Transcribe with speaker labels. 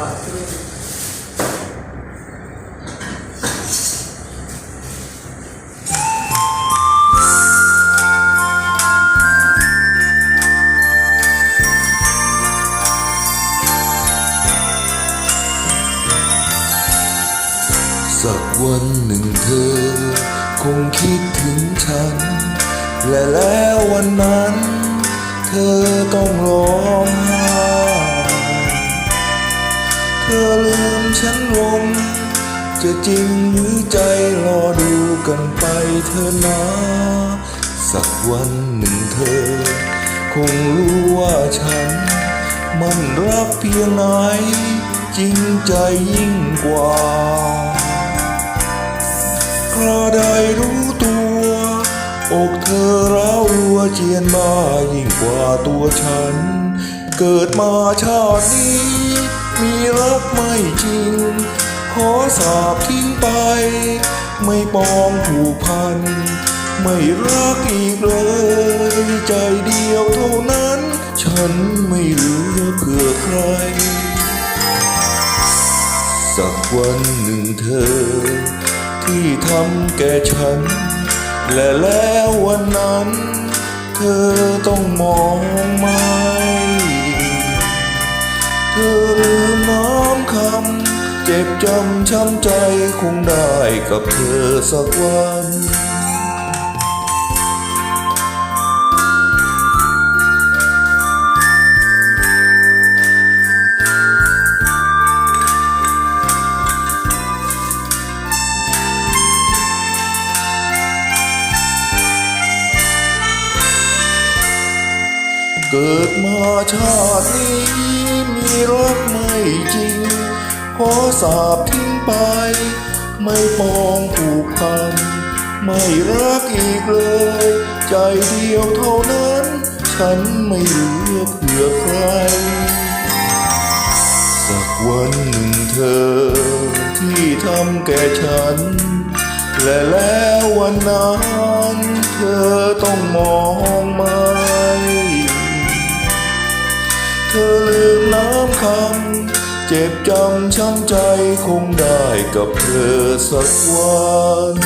Speaker 1: ต่อขึ้น
Speaker 2: สักวันหนึ่งเธอ คงคิดถึงฉัน และแล้ววันนั้น ธอลืมฉันลง จะจริงหรือใจรอดูกันไปเธอนะ สักวันหนึ่งเธอ คงรู้ว่าฉัน มันรักเพียงไหน จริงใจยิ่งกว่าคราใดรู้ตัว อกเธอร้าวรัวเจียนมายิ่งกว่าตัวฉัน เกิดมาชาตินี้ มีรักไม่จริง ขอสาบทิ้งไป ไม่ปองผูกพัน ไม่รักอีกเลย ใจเดียวเท่านั้น ฉันไม่เหลือเพื่อใคร สักวันหนึ่งเธอ ที่ทำแก่ฉัน และแล้ววันนั้น เธอต้องมองไหมเจ็บจำช้ำใจคงได้กับเธอสักวันเกิดมาชาตินี้มีรักไม่จริง ขอสาบทิ้งไป ไม่ปองผูกพัน ไม่รักอีกเลย ใจเดียวเท่านั้น ฉันไม่เหลือเพื่อใคร สักวันหนึ่งเธอที่ทำแก่ฉัน และแล้ววันนั้นเธอต้องมองไหมเธอลืมน้ำคำ เจ็บจำช้ำใจคงได้กับเธอสักวัน